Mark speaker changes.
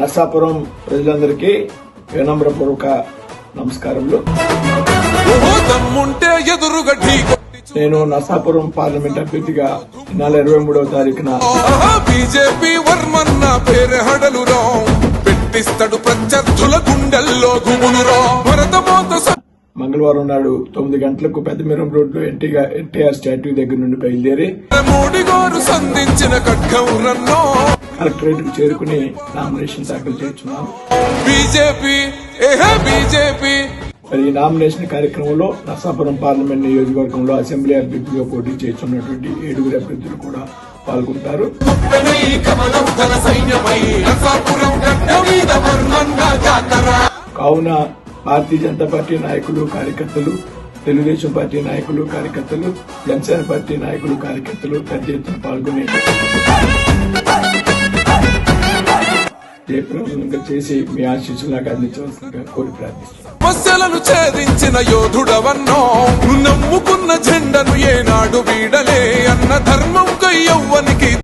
Speaker 1: నర్సాపురం ప్రజలందరికీ వినమ్రపూర్వక నమస్కారములు. నేను నర్సాపురం పార్లమెంట్ అభ్యర్థిగా నెల ఇరవై మూడవ తారీఖున
Speaker 2: బీజేపీ వర్మన్న పేరు హడలురా. పెట్టిస్తాడు ప్రత్యర్థుల గుండెల్లో గుబులురా భరతమాత స-
Speaker 1: మంగళవారం నాడు తొమ్మిది గంటలకు పెద్దమీరం రోడ్లో ఎన్టీగా ఎన్టీఆర్ స్టాట్యూ దగ్గర నుండి బయలుదేరి
Speaker 2: మోడీ గారు సంధించిన
Speaker 1: కలెక్టరేట్ చేరుకుని నామినేషన్ దాఖలు చేస్తున్నాను
Speaker 2: బీజేపీ బీజేపీ?
Speaker 1: మరి ఈ నామినేషన్ కార్యక్రమంలో నర్సాపురం పార్లమెంట్ నియోజకవర్గంలో అసెంబ్లీ అభ్యర్థిగా పోటీ చేస్తున్నటువంటి ఏడుగురు అభ్యర్థులు కూడా పాల్గొంటారు. కావున భారతీయ జనతా పార్టీ నాయకులు కార్యకర్తలు తెలుగుదేశం పార్టీ నాయకులు కార్యకర్తలు జనసేన పార్టీ నాయకులు కార్యకర్తలు పెద్ద ఎత్తున పాల్గొని జయప్రదంగా చేసి మీ ఆశీస్సులు నాకు అందించవలసిందిగా కోరి ప్రార్థిస్తున్నాను.
Speaker 2: సమస్యలను ఛేదించిన యోధుడవన్నో నమ్ముకున్న జెండను ఏనాడు వీడలే అన్న ధర్మం